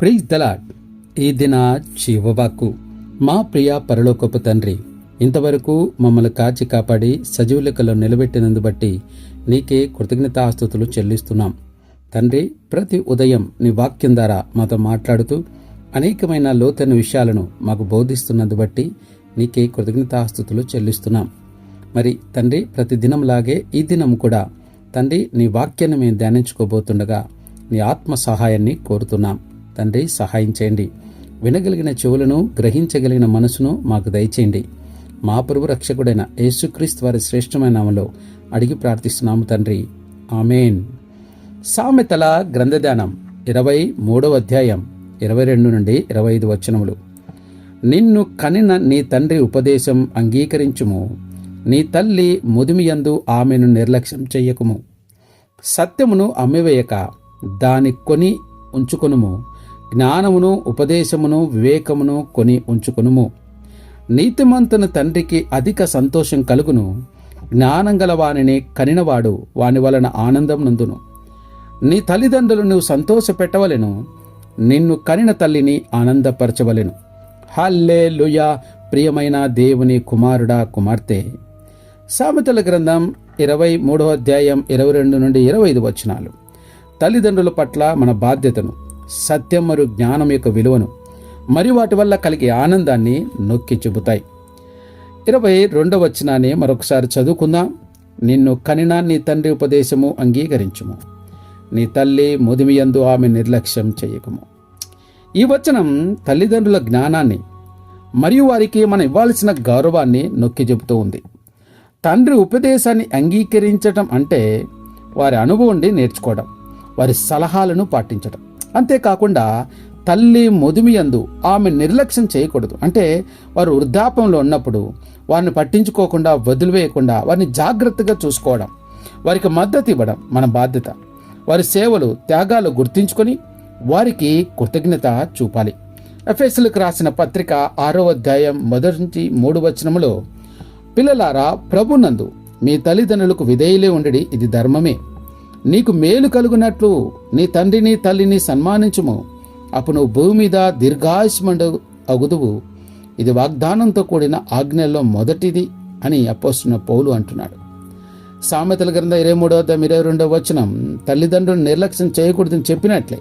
Praise the Lord ఈ దిన జీవవాకు మా ప్రియ పరలోకపు తండ్రి ఇంతవరకు మమ్మల్ని కాచి కాపాడి సజీవులకలో నిలబెట్టినందు బట్టి నీకే కృతజ్ఞతాస్తుతులు చెల్లిస్తున్నాం. తండ్రి ప్రతి ఉదయం నీ వాక్యం ద్వారా మాతో మాట్లాడుతూ అనేకమైన లోతైన విషయాలను మాకు బోధిస్తున్నందు బట్టి నీకే కృతజ్ఞతాస్తుతులు చెల్లిస్తున్నాం. మరి తండ్రి ప్రతి దినంలాగే ఈ దినం కూడా తండ్రి నీ వాక్యాన్ని మేము ధ్యానించుకోబోతుండగా నీ ఆత్మ సహాయాన్ని కోరుతున్నాం. తండ్రి సహాయం చేయండి. వినగలిగిన చెవులను గ్రహించగలిగిన మనసును మాకు దయచేయండి. మా ప్రభు రక్షకుడైన యేసుక్రీస్తు వారి శ్రేష్టమైన నామలో అడిగి ప్రార్థిస్తున్నాము తండ్రి. ఆమెన్. సామెతల గ్రంథధ్యానం ఇరవై మూడవ అధ్యాయం ఇరవై రెండు నుండి ఇరవై ఐదు వచనములు. నిన్ను కనిన నీ తండ్రి ఉపదేశం అంగీకరించుము. నీ తల్లి ముదిమియందు ఆమెను నిర్లక్ష్యం చెయ్యకుము సత్యమును అమ్మివేయక దాని కొని ఉంచుకొనుము. జ్ఞానమును ఉపదేశమును వివేకమును కొని ఉంచుకునుము. నీతిమంతుని తండ్రికి అధిక సంతోషం కలుగును. జ్ఞానం గల వానిని కనినవాడు వాని వలన ఆనందం నందును. నీ తల్లిదండ్రులు నువ్వు సంతోషపెట్టవలెను. నిన్ను కనిన తల్లిని ఆనందపరచవలెను. హల్లే లుయా ప్రియమైన దేవుని కుమారుడా కుమార్తె! సామెతల గ్రంథం ఇరవై మూడవ అధ్యాయం ఇరవై రెండు నుండి ఇరవై ఐదు వచనాలు. తల్లిదండ్రుల పట్ల మన బాధ్యతను సత్యం మరియు జ్ఞానం యొక్క విలువను మరి వాటి వల్ల కలిగే ఆనందాన్ని నొక్కి చెబుతాయి ఇరవై రెండవ వచనాన్ని మరొకసారి చదువుకుందాం. నిన్ను కనినా నీ తండ్రి ఉపదేశము అంగీకరించుము. నీ తల్లి ముదిమియందు ఆమె నిర్లక్ష్యం చేయకము. ఈ వచనం తల్లిదండ్రుల జ్ఞానాన్ని మరియు వారికి మనం ఇవ్వాల్సిన గౌరవాన్ని నొక్కి చెబుతూ ఉంది. తండ్రి ఉపదేశాన్ని అంగీకరించటం అంటే వారి అనుభవం నేర్చుకోవడం వారి సలహాలను పాటించడం అంతేకాకుండా తల్లి మొదుమియందు ఆమె నిర్లక్ష్యం చేయకూడదు. అంటే వారు వృద్ధాపంలో ఉన్నప్పుడు వారిని పట్టించుకోకుండా వదిలివేయకుండా వారిని జాగ్రత్తగా చూసుకోవడం వారికి మద్దతు ఇవ్వడం మన బాధ్యత. వారి సేవలు త్యాగాలు గుర్తించుకొని వారికి కృతజ్ఞత చూపాలి. ఎఫ్ఎస్లకు రాసిన పత్రిక ఆరో అధ్యాయం మొదటి నుంచి మూడు వచనములో పిల్లలారా ప్రభునందు మీ తల్లిదండ్రులకు విధేయులే ఉండడి ఇది ధర్మమే. నీకు మేలు కలుగునట్లు నీ తండ్రిని తల్లిని సన్మానించుము. అప్పుడు నువ్వు భూమి మీద దీర్ఘాయుష్మండు అగుదువు. ఇది వాగ్దానంతో కూడిన ఆజ్ఞల్లో మొదటిది అని అపోస్తున్న పౌలు అంటున్నాడు. సామెతల గ్రంథ ఇరవై మూడవ ఇరవై రెండవ వచనం తల్లిదండ్రులు నిర్లక్ష్యం చేయకూడదని చెప్పినట్లే.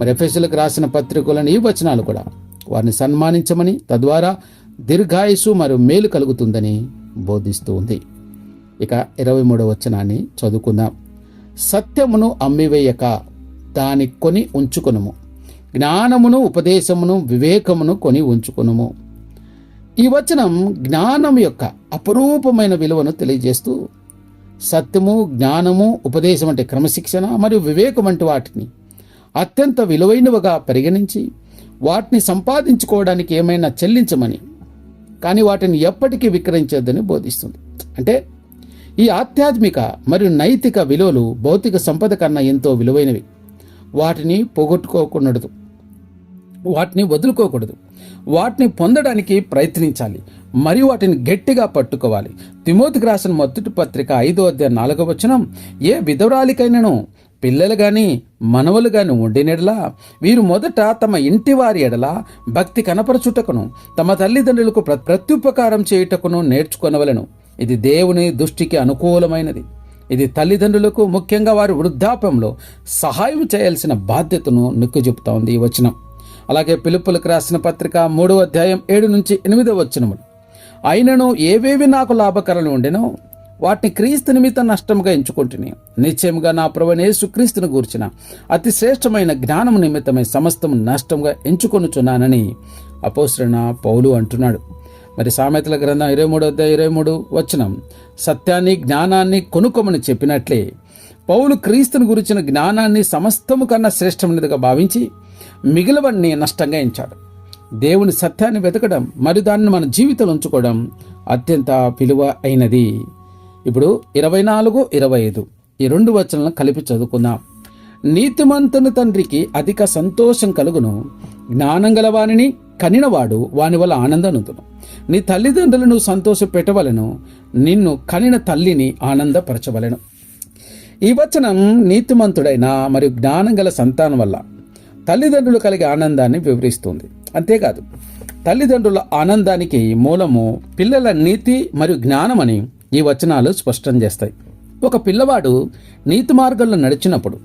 మరి ఎఫ్ఎస్లకు రాసిన పత్రికలను ఈ వచనాలు కూడా వారిని సన్మానించమని తద్వారా దీర్ఘాయుసు మరియు మేలు కలుగుతుందని బోధిస్తూ ఉంది. ఇక ఇరవై మూడవ వచనాన్ని చదువుకుందాం. సత్యమును అమ్మివేయక దాని కొని ఉంచుకొనుము. జ్ఞానమును ఉపదేశమును వివేకమును కొని ఉంచుకొనుము. ఈ వచనం జ్ఞానం యొక్క అపరూపమైన విలువను తెలియజేస్తూ సత్యము జ్ఞానము ఉపదేశం అంటే క్రమశిక్షణ మరియు వివేకం వంటి వాటిని అత్యంత విలువైనవిగా పరిగణించి వాటిని సంపాదించుకోవడానికి ఏమైనా చెల్లించమని కానీ వాటిని ఎప్పటికీ విక్రయించొద్దని బోధిస్తుంది. అంటే ఈ ఆధ్యాత్మిక మరియు నైతిక విలువలు భౌతిక సంపద కన్నా ఎంతో విలువైనవి. వాటిని పోగొట్టుకోకూడదు. వాటిని వదులుకోకూడదు. వాటిని పొందడానికి ప్రయత్నించాలి. మరియు వాటిని గట్టిగా పట్టుకోవాలి. తిమోతికి రాసిన మొదటి పత్రిక ఐదో అధ్యాయ నాలుగవ వచనం ఏ విధవరాలికైనను పిల్లలు కానీ మనవలు కానీ ఉండినెడలా వీరు మొదట తమ ఇంటి వారి ఎడల భక్తి కనపరచుటకును తమ తల్లిదండ్రులకు ప్రత్యుపకారం చేయుటకును నేర్చుకొనవలను. ఇది దేవుని దృష్టికి అనుకూలమైనది. ఇది తల్లిదండ్రులకు ముఖ్యంగా వారి వృద్ధాప్యంలో సహాయం చేయాల్సిన బాధ్యతను నొక్కి ఉంది ఈ వచనం. అలాగే పిలుపులకు రాసిన పత్రిక మూడో అధ్యాయం ఏడు నుంచి ఎనిమిదో వచనములు. అయినను ఏవేవి నాకు లాభకరలు ఉండెనో వాటిని క్రీస్తు నిమిత్తం నష్టముగా ఎంచుకుంటుని. నిశ్చయముగా నా ప్రభునేసు క్రీస్తును గూర్చిన అతి శ్రేష్టమైన జ్ఞానము నిమిత్తమై సమస్తము నష్టంగా ఎంచుకొనుచున్నానని అపోసరణ పౌలు అంటున్నాడు. మరి సామెతల గ్రంథం ఇరవై మూడు అధ్యాయ ఇరవై మూడు వచనం. సత్యాన్ని జ్ఞానాన్ని కొనుక్కోమని చెప్పినట్లే పౌలు క్రీస్తుని గురించిన జ్ఞానాన్ని సమస్తము కన్నా శ్రేష్టమైనదిగా భావించి మిగిలివన్నీ నష్టంగా ఎంచాడు. దేవుని సత్యాన్ని వెతకడం మరి దాన్ని మన జీవితంలో ఉంచుకోవడం అత్యంత విలువ అయినది. ఇప్పుడు ఇరవై నాలుగు ఇరవై ఐదు. ఈ రెండు వచనాలను కలిపి చదువుకుందాం. నీతిమంతుని తండ్రికి అధిక సంతోషం కలుగును. జ్ఞానం గలవానిని కనినవాడు వాని వల్ల ఆనందనుతును నీ తల్లిదండ్రులను సంతోషపెట్టవలను నిన్ను కనిన తల్లిని ఆనందపరచవలెను. ఈ వచనం నీతిమంతుడైన మరియు జ్ఞానం గల సంతానం వల్ల తల్లిదండ్రులు కలిగే ఆనందాన్ని వివరిస్తుంది. అంతేకాదు తల్లిదండ్రుల ఆనందానికి మూలము పిల్లల నీతి మరియు జ్ఞానమని ఈ వచనాలు స్పష్టం చేస్తాయి. ఒక పిల్లవాడు నీతి మార్గంలో నడిచినప్పుడు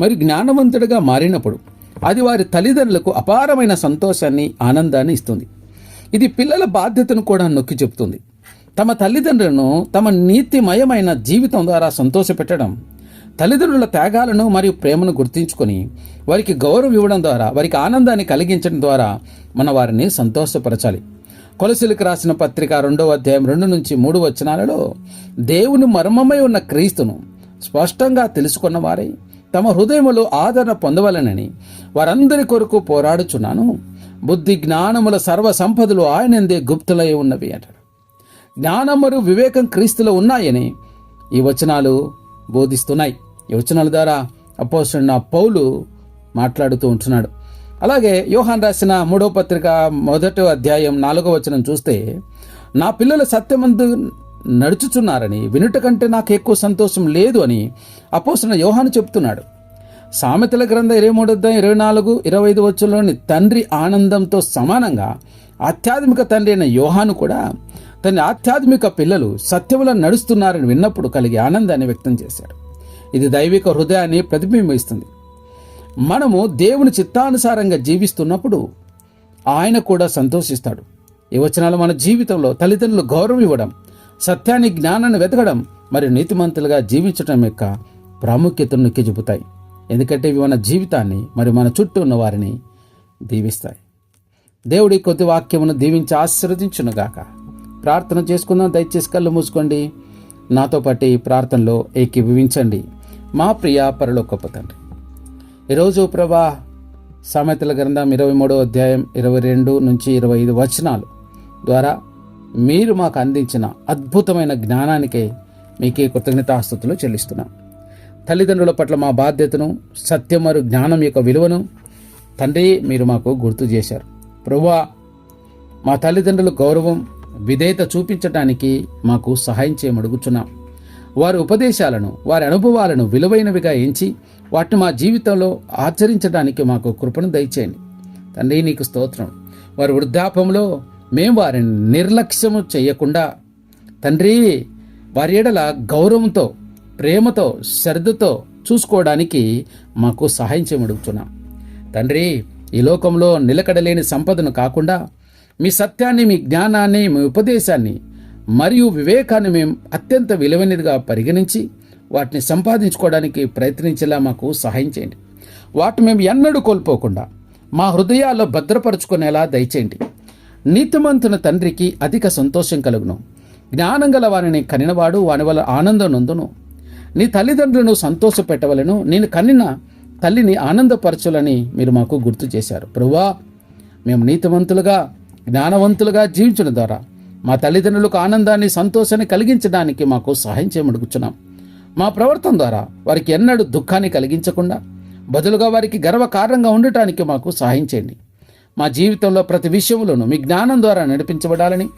మరియు జ్ఞానవంతుడిగా మారినప్పుడు అది వారి తల్లిదండ్రులకు అపారమైన సంతోషాన్ని ఆనందాన్ని ఇస్తుంది. ఇది పిల్లల బాధ్యతను కూడా నొక్కి చెబుతుంది తమ తల్లిదండ్రులను తమ నీతిమయమైన జీవితం ద్వారా సంతోషపెట్టడం తల్లిదండ్రుల త్యాగాలను మరియు ప్రేమను గుర్తించుకొని వారికి గౌరవం ఇవ్వడం ద్వారా వారికి ఆనందాన్ని కలిగించడం ద్వారా మన వారిని సంతోషపరచాలి. కొలసిలకు రాసిన పత్రిక రెండవ అధ్యాయం రెండు నుంచి మూడు వచనాలలో దేవుని మర్మమై ఉన్న క్రీస్తును స్పష్టంగా తెలుసుకున్న వారై తమ హృదయములో ఆదరణ పొందవలనని వారందరి కొరకు పోరాడుచున్నాను. బుద్ధి జ్ఞానముల సర్వ సంపదలు ఆయనందే గుప్తులై ఉన్నవి అంటాడు. జ్ఞానం మరియు వివేకం క్రీస్తులో ఉన్నాయని ఈ వచనాలు బోధిస్తున్నాయి. ఈ వచనాల ద్వారా అపోసిన పౌలు మాట్లాడుతూ ఉంటున్నాడు. అలాగే యోహాన్ రాసిన మూడో పత్రిక మొదటి అధ్యాయం నాలుగో వచనం చూస్తే నా పిల్లలు సత్యమందు నడుచుచున్నారని వినుట కంటే నాకు ఎక్కువ సంతోషం లేదు అని అపోసిన యోహాను చెప్తున్నాడు. సామెతల గ్రంథ ఇరవై మూడు అధ్యాయం ఇరవై నాలుగు ఇరవై ఐదు వచ్చంలోని తండ్రి ఆనందంతో సమానంగా ఆధ్యాత్మిక తండ్రి అయిన యోహాను కూడా తన ఆధ్యాత్మిక పిల్లలు సత్యములో నడుస్తున్నారని విన్నప్పుడు కలిగే ఆనందాన్ని వ్యక్తం చేశాడు. ఇది దైవిక హృదయాన్ని ప్రతిబింబిస్తుంది. మనము దేవుని చిత్తానుసారంగా జీవిస్తున్నప్పుడు ఆయన కూడా సంతోషిస్తాడు. ఈ వచనాలు మన జీవితంలో తల్లిదండ్రులు గౌరవం ఇవ్వడం సత్యాన్ని జ్ఞానాన్ని వెతకడం మరియు నీతిమంతులుగా జీవించడం యొక్క ప్రాముఖ్యతను నొక్కి చెబుతాయి ఎందుకంటే ఇవి మన జీవితాన్ని మరి మన చుట్టూ ఉన్న వారిని దీవిస్తాయి. దేవుడి కొద్ది వాక్యమును దీవించి ఆశీర్వదించునుగాక. ప్రార్థన చేసుకుందాం దయచేసి కళ్ళు మూసుకోండి. నాతో పాటు ఈ ప్రార్థనలో ఏకీభవించండి. మా ప్రియ పరలోకపు తండ్రి ఈరోజు ప్రభా సామెతల గ్రంథం ఇరవై మూడో అధ్యాయం ఇరవై రెండు నుంచి ఇరవై ఐదు వచనాలు ద్వారా మీరు మాకు అందించిన అద్భుతమైన జ్ఞానానికే మీకే కృతజ్ఞతాస్తుతులు చెల్లిస్తున్నాం. తల్లిదండ్రుల పట్ల మా బాధ్యతను సత్యం మరియు జ్ఞానం యొక్క విలువను తండ్రి మీరు మాకు గుర్తు చేశారు. ప్రభువా మా తల్లిదండ్రుల గౌరవం విధేయత చూపించడానికి మాకు సహాయం చేయమడుగుచున్నాం. వారి ఉపదేశాలను వారి అనుభవాలను విలువైనవిగా ఎంచి వాటిని మా జీవితంలో ఆచరించడానికి మాకు కృపను దయచేయండి. తండ్రి నీకు స్తోత్రం. వారి వృద్ధాపంలో మేము వారిని నిర్లక్ష్యము చేయకుండా తండ్రి వారి ఎడల గౌరవంతో ప్రేమతో శ్రద్ధతో చూసుకోవడానికి మాకు సహాయం చేయమడుగుతున్నాం. తండ్రి ఈ లోకంలో నిలకడలేని సంపదను కాకుండా మీ సత్యాన్ని మీ జ్ఞానాన్ని మీ ఉపదేశాన్ని మరియు వివేకాన్ని మేము అత్యంత విలువైనదిగా పరిగణించి వాటిని సంపాదించుకోవడానికి ప్రయత్నించేలా మాకు సహాయం చేయండి. వాటి మేము ఎన్నడూ కోల్పోకుండా మా హృదయాల్లో భద్రపరుచుకునేలా దయచేయండి. నీతిమంతుని తండ్రికి అధిక సంతోషం కలుగును. జ్ఞానం గల వారిని కనినవాడు వాని వల్ల ఆనందం నొందును. నీ తల్లిదండ్రులను సంతోషపెట్టవలను నేను కన్నిన తల్లిని ఆనందపరచులని మీరు మాకు గుర్తు చేశారు. ప్రభువా మేము నీతివంతులుగా జ్ఞానవంతులుగా జీవించడం ద్వారా మా తల్లిదండ్రులకు ఆనందాన్ని సంతోషాన్ని కలిగించడానికి మాకు సహాయం చేయమడుగుచున్నాం. మా ప్రవర్తన ద్వారా వారికి ఎన్నడూ దుఃఖాన్ని కలిగించకుండా బదులుగా వారికి గర్వకారణంగా ఉండటానికి మాకు సహాయం చేయండి. మా జీవితంలో ప్రతి విషయంలోనూ మీ జ్ఞానం ద్వారా నడిపించబడాలని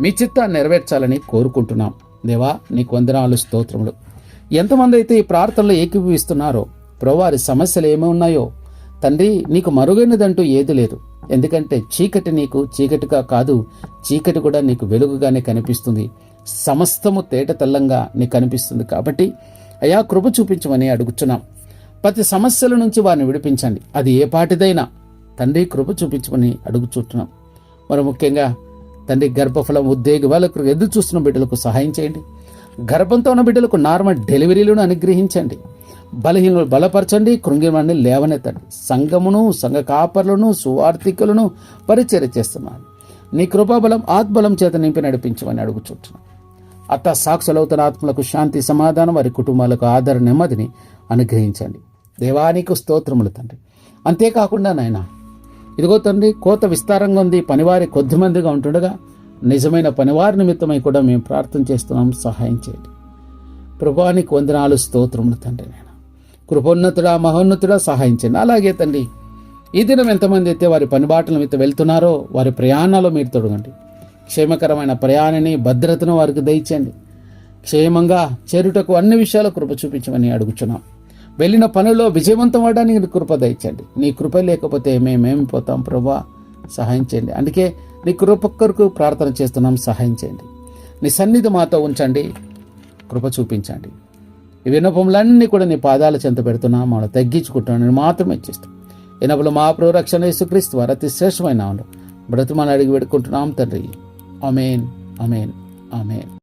మీ చిత్తాన్ని నెరవేర్చాలని కోరుకుంటున్నాం. దేవా నీకు వందనాలు స్తోత్రములు. ఎంతమంది అయితే ఈ ప్రార్థనలో ఏకీభవిస్తున్నారో ప్రవారి సమస్యలు ఏమి ఉన్నాయో తండ్రి నీకు మరుగైనదంటూ ఏది లేదు. ఎందుకంటే చీకటి నీకు చీకటిగా కాదు చీకటి కూడా నీకు వెలుగుగానే కనిపిస్తుంది. సమస్తము తేట తెల్లంగా నీకు కనిపిస్తుంది కాబట్టి అయా కృప చూపించమని అడుగుచున్నాం. ప్రతి సమస్యల నుంచి వారిని విడిపించండి. అది ఏ పాటిదైనా తండ్రి కృప చూపించమని అడుగుచుంటున్నాం. మరి ముఖ్యంగా తండ్రి గర్భఫలం ఉద్యోగి వాళ్ళకు ఎదురు చూస్తున్న బిడ్డలకు సహాయం చేయండి. గర్భంతో ఉన్న బిడ్డలకు నార్మల్ డెలివరీలను అనుగ్రహించండి. బలహీనలు బలపరచండి కృంగివాడిని లేవనెత్తండి. సంఘమును సంఘ కాపర్లను సువార్థికులను పరిచర్య చేస్తున్నాను. నీ కృపాబలం ఆత్బలం చేత నింపి నడిపించమని అడుగుచుంటున్నాను. అత్త సాక్షులవుతున్న ఆత్మలకు శాంతి సమాధానం వారి కుటుంబాలకు ఆదర నెమ్మదిని అనుగ్రహించండి. దేవానికి స్తోత్రములు తండ్రి. అంతేకాకుండా నాయన ఇదిగో తండ్రి కోత విస్తారంగా ఉంది పనివారి కొద్ది మందిగా ఉంటుండగా నిజమైన పనివారి నిమిత్తమై కూడా మేము ప్రార్థన చేస్తున్నాం సహాయం చేయండి. ప్రభానికి వందనాలు స్తోత్రములు తండ్రి నేను కృపోన్నతుడా మహోన్నతుడా సహాయం చేయండి. అలాగే తండ్రి ఈ దినం ఎంతమంది అయితే వారి పనిబాటల నిమిత్తం వెళ్తున్నారో వారి ప్రయాణాలు మీరు తొడగండి. క్షేమకరమైన ప్రయాణాన్ని భద్రతను వారికి దయచేయండి. క్షేమంగా చేరుటకు అన్ని విషయాలు కృప చూపించమని అడుగుచున్నాం. వెళ్ళిన పనిలో విజయవంతం అవడానికి కృప దయచండి నీ కృప లేకపోతే మేమేమి పోతాం ప్రభా? సహాయం చేయండి. అందుకే నీ కృప ప్రార్థన చేస్తున్నాం సహాయం చేయండి. నీ సన్నిధి మాతో ఉంచండి కృప చూపించండి. ఈ వినపములన్నీ కూడా నీ పాదాల చెంత పెడుతున్నా మనం తగ్గించుకుంటున్నాను మాత్రమే చేస్తాం వినపులు మా ప్రోరక్షణ యేసుక్రీస్తు వారు అతి శ్రేష్టమైన బ్రతుమని అడిగి పెట్టుకుంటున్నాం తండ్రి. అమేన్ అమేన్ అమేన్